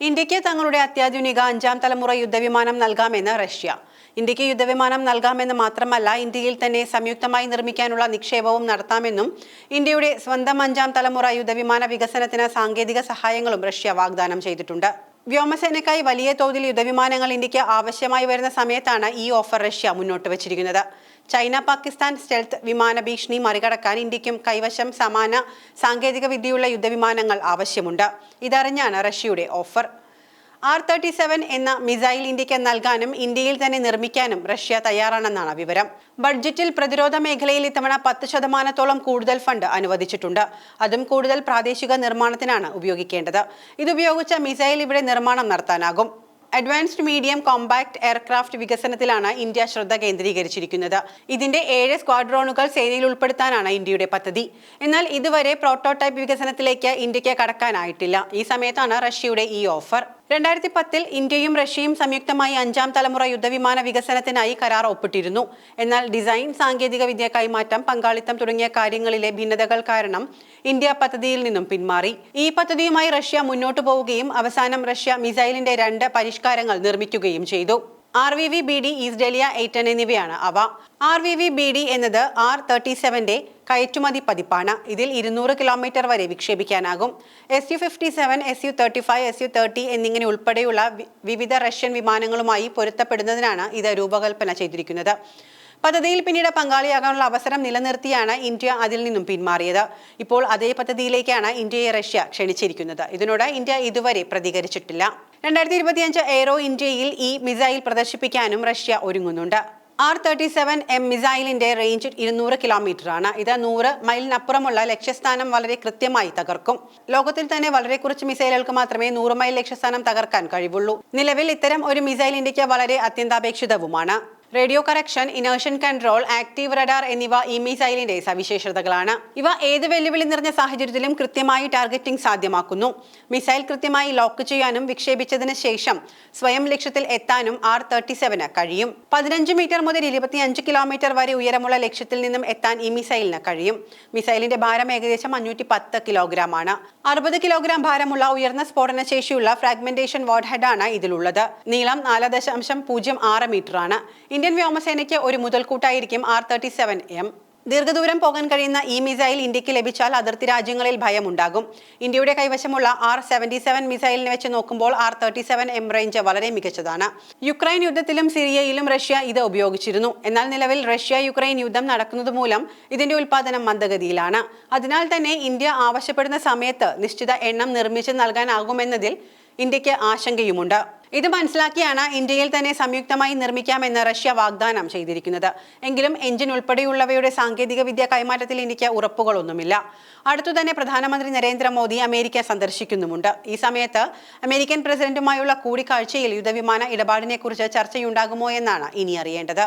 ഇന്ത്യയ്ക്ക് തങ്ങളുടെ അത്യാധുനിക അഞ്ചാം തലമുറ യുദ്ധവിമാനം നൽകാമെന്ന് റഷ്യ. ഇന്ത്യയ്ക്ക് യുദ്ധവിമാനം നൽകാമെന്ന് മാത്രമല്ല ഇന്ത്യയിൽ തന്നെ സംയുക്തമായി നിർമ്മിക്കാനുള്ള നിക്ഷേപവും നടത്താമെന്നും ഇന്ത്യയുടെ സ്വന്തം അഞ്ചാം തലമുറ യുദ്ധവിമാന വികസനത്തിന് സാങ്കേതിക സഹായങ്ങളും റഷ്യ വാഗ്ദാനം ചെയ്തിട്ടുണ്ട്. വ്യോമസേനയ്ക്കായി വലിയ തോതിൽ യുദ്ധവിമാനങ്ങൾ ഇന്ത്യയ്ക്ക് ആവശ്യമായി വരുന്ന സമയത്താണ് ഈ ഓഫർ റഷ്യ മുന്നോട്ട് വച്ചിരിക്കുന്നത്. ചൈന പാകിസ്ഥാൻ സ്റ്റെൽത്ത് വിമാന ഭീഷണി മറികടക്കാൻ ഇന്ത്യക്കും കൈവശം സമാന സാങ്കേതിക വിദ്യയുള്ള യുദ്ധവിമാനങ്ങൾ ആവശ്യമുണ്ട്. ഇതറിഞ്ഞാണ് റഷ്യയുടെ ഓഫർ. ആർ തേർട്ടി സെവൻ എന്ന മിസൈൽ ഇന്ത്യയ്ക്ക് നൽകാനും ഇന്ത്യയിൽ തന്നെ നിർമ്മിക്കാനും റഷ്യ തയ്യാറാണെന്നാണ് വിവരം. ബഡ്ജറ്റിൽ പ്രതിരോധ മേഖലയിൽ ഇത്തവണ പത്ത് ശതമാനത്തോളം കൂടുതൽ ഫണ്ട് അനുവദിച്ചിട്ടുണ്ട്. അതും കൂടുതൽ പ്രാദേശിക നിർമ്മാണത്തിനാണ് ഉപയോഗിക്കേണ്ടത്. ഇതുപയോഗിച്ച മിസൈൽ ഇവിടെ നിർമ്മാണം നടത്താനാകും. അഡ്വാൻസ്ഡ് മീഡിയം കോമ്പാക്ട് എയർക്രാഫ്റ്റ് വികസനത്തിലാണ് ഇന്ത്യ ശ്രദ്ധ കേന്ദ്രീകരിച്ചിരിക്കുന്നത്. ഇതിന്റെ ഏഴ് സ്ക്വാഡ്രോണുകൾ സേനയിൽ ഉൾപ്പെടുത്താനാണ് ഇന്ത്യയുടെ പദ്ധതി. എന്നാൽ ഇതുവരെ പ്രോട്ടോടൈപ്പ് വികസനത്തിലേക്ക് ഇന്ത്യയ്ക്ക് കടക്കാനായിട്ടില്ല. ഈ സമയത്താണ് റഷ്യയുടെ ഈ ഓഫർ. രണ്ടായിരത്തി പത്തിൽ ഇന്ത്യയും റഷ്യയും സംയുക്തമായി അഞ്ചാം തലമുറ യുദ്ധവിമാന വികസനത്തിനായി കരാർ ഒപ്പിട്ടിരുന്നു. എന്നാൽ ഡിസൈൻ സാങ്കേതിക വിദ്യ കൈമാറ്റം പങ്കാളിത്തം തുടങ്ങിയ കാര്യങ്ങളിലെ ഭിന്നതകൾ കാരണം ഇന്ത്യ പദ്ധതിയിൽ നിന്നും പിന്മാറി. ഈ പദ്ധതിയുമായി റഷ്യ മുന്നോട്ടു പോവുകയും അവസാനം റഷ്യ മിസൈലിന്റെ രണ്ട് പരിഷ്കാരങ്ങൾ നിർമ്മിക്കുകയും ചെയ്തു. R V V B D ഈസ്ഡേലിയ എയ്റ്റൺ എന്നിവയാണ് അവ. R V V B D എന്നത് ആർ തേർട്ടി സെവന്റെ കയറ്റുമതി പതിപ്പാണ്. ഇതിൽ ഇരുന്നൂറ് കിലോമീറ്റർ വരെ വിക്ഷേപിക്കാനാകും. S U fifty seven S U thirty five S U thirty എന്നിങ്ങനെ ഉൾപ്പെടെയുള്ള വിവിധ റഷ്യൻ വിമാനങ്ങളുമായി പൊരുത്തപ്പെടുന്നതിനാണ് ഇത് രൂപകൽപ്പന ചെയ്തിരിക്കുന്നത്. പദ്ധതിയിൽ പിന്നീട് പങ്കാളിയാകാനുള്ള അവസരം നിലനിർത്തിയാണ് ഇന്ത്യ അതിൽ നിന്നും പിന്മാറിയത്. ഇപ്പോൾ അതേ പദ്ധതിയിലേക്കാണ് ഇന്ത്യയെ റഷ്യ ക്ഷണിച്ചിരിക്കുന്നത്. ഇതിനോട് ഇന്ത്യ ഇതുവരെ പ്രതികരിച്ചിട്ടില്ല. രണ്ടായിരത്തി ഇരുപത്തിയഞ്ച് എയ്റോ ഇന്ത്യയിൽ ഈ മിസൈൽ പ്രദർശിപ്പിക്കാനും റഷ്യ ഒരുങ്ങുന്നുണ്ട്. ആർ തേർട്ടി സെവൻ എം മിസൈലിന്റെ റേഞ്ച് ഇരുന്നൂറ് കിലോമീറ്റർ ആണ് ഇത് നൂറ് മൈലിനപ്പുറമുള്ള ലക്ഷ്യസ്ഥാനം വളരെ കൃത്യമായി തകർക്കും. ലോകത്തിൽ തന്നെ വളരെ കുറച്ച് മിസൈലുകൾക്ക് മാത്രമേ നൂറ് മൈൽ ലക്ഷ്യസ്ഥാനം തകർക്കാൻ കഴിവുള്ളൂ. നിലവിൽ ഇത്തരം ഒരു മിസൈൽ ഇന്ത്യയ്ക്ക് വളരെ അത്യന്താപേക്ഷിതവുമാണ്. Radio correction inertial control active radar എന്നിവ ഈ മിസൈലിന്റെ സവിശേഷതകളാണ്. ഇവ ഏത് വെല്ലുവിളി നിറഞ്ഞ സാഹചര്യത്തിലും കൃത്യമായി ടാർഗറ്റിംഗ് സാധ്യമാക്കുന്നു. മിസൈൽ കൃത്യമായി ലോക്ക് ചെയ്യാനും വിക്ഷേപിച്ചതിന് ശേഷം സ്വയം ലക്ഷ്യത്തിൽ എത്താനും ആർ തേർട്ടി സെവന് കഴിയും. പതിനഞ്ച് മീറ്റർ മുതൽ ഇരുപത്തിയഞ്ച് കിലോമീറ്റർ വരെ ഉയരമുള്ള ലക്ഷ്യത്തിൽ നിന്നും എത്താൻ ഈ മിസൈലിന് കഴിയും. മിസൈലിന്റെ ഭാരം ഏകദേശം അഞ്ഞൂറ്റി പത്ത് കിലോഗ്രാം ആണ് അറുപത് കിലോഗ്രാം ഭാരമുള്ള ഉയർന്ന സ്ഫോടന ശേഷിയുള്ള ഫ്രാഗ്മെന്റേഷൻ വാർഡ് ആണ് ഇതിലുള്ളത്. നീളം നാല് ദശാംശം പൂജ്യം ആറ് മീറ്റർ ആണ് ഇന്ത്യൻ വ്യോമസേനയ്ക്ക് ഒരു മുതൽക്കൂട്ടായിരിക്കും ആർ തേർട്ടി സെവൻ എം. ദീർഘദൂരം പോകാൻ കഴിയുന്ന ഈ മിസൈൽ ഇന്ത്യയ്ക്ക് ലഭിച്ചാൽ അതിർത്തി രാജ്യങ്ങളിൽ ഭയമുണ്ടാകും. ഇന്ത്യയുടെ കൈവശമുള്ള ആർ സെവന്റി സെവൻ മിസൈലിനെ വെച്ച് നോക്കുമ്പോൾ R thirty seven M range വളരെ മികച്ചതാണ്. യുക്രൈൻ യുദ്ധത്തിലും സിറിയയിലും റഷ്യ ഇത് ഉപയോഗിച്ചിരുന്നു. എന്നാൽ നിലവിൽ റഷ്യ യുക്രൈൻ യുദ്ധം നടക്കുന്നത് മൂലം ഇതിന്റെ ഉൽപാദനം മന്ദഗതിയിലാണ്. അതിനാൽ തന്നെ ഇന്ത്യ ആവശ്യപ്പെടുന്ന സമയത്ത് നിശ്ചിത എണ്ണം നിർമ്മിച്ച് നൽകാനാകുമെന്നതിൽ ഇന്ത്യയ്ക്ക് ആശങ്കയുമുണ്ട്. ഇത് മനസ്സിലാക്കിയാണ് ഇന്ത്യയിൽ തന്നെ സംയുക്തമായി നിർമ്മിക്കാമെന്ന് റഷ്യ വാഗ്ദാനം ചെയ്തിരിക്കുന്നത്. എങ്കിലും എഞ്ചിൻ ഉൾപ്പെടെയുള്ളവയുടെ സാങ്കേതിക വിദ്യ കൈമാറ്റത്തിൽ ഇന്ത്യയ്ക്ക് ഉറപ്പുകളൊന്നുമില്ല. അടുത്തു തന്നെ പ്രധാനമന്ത്രി നരേന്ദ്രമോദി അമേരിക്ക സന്ദർശിക്കുന്നുമുണ്ട്. ഈ സമയത്ത് അമേരിക്കൻ പ്രസിഡന്റുമായുള്ള കൂടിക്കാഴ്ചയിൽ യുദ്ധവിമാന ഇടപാടിനെക്കുറിച്ച് ചർച്ചയുണ്ടാകുമോ എന്നാണ് ഇനി അറിയേണ്ടത്.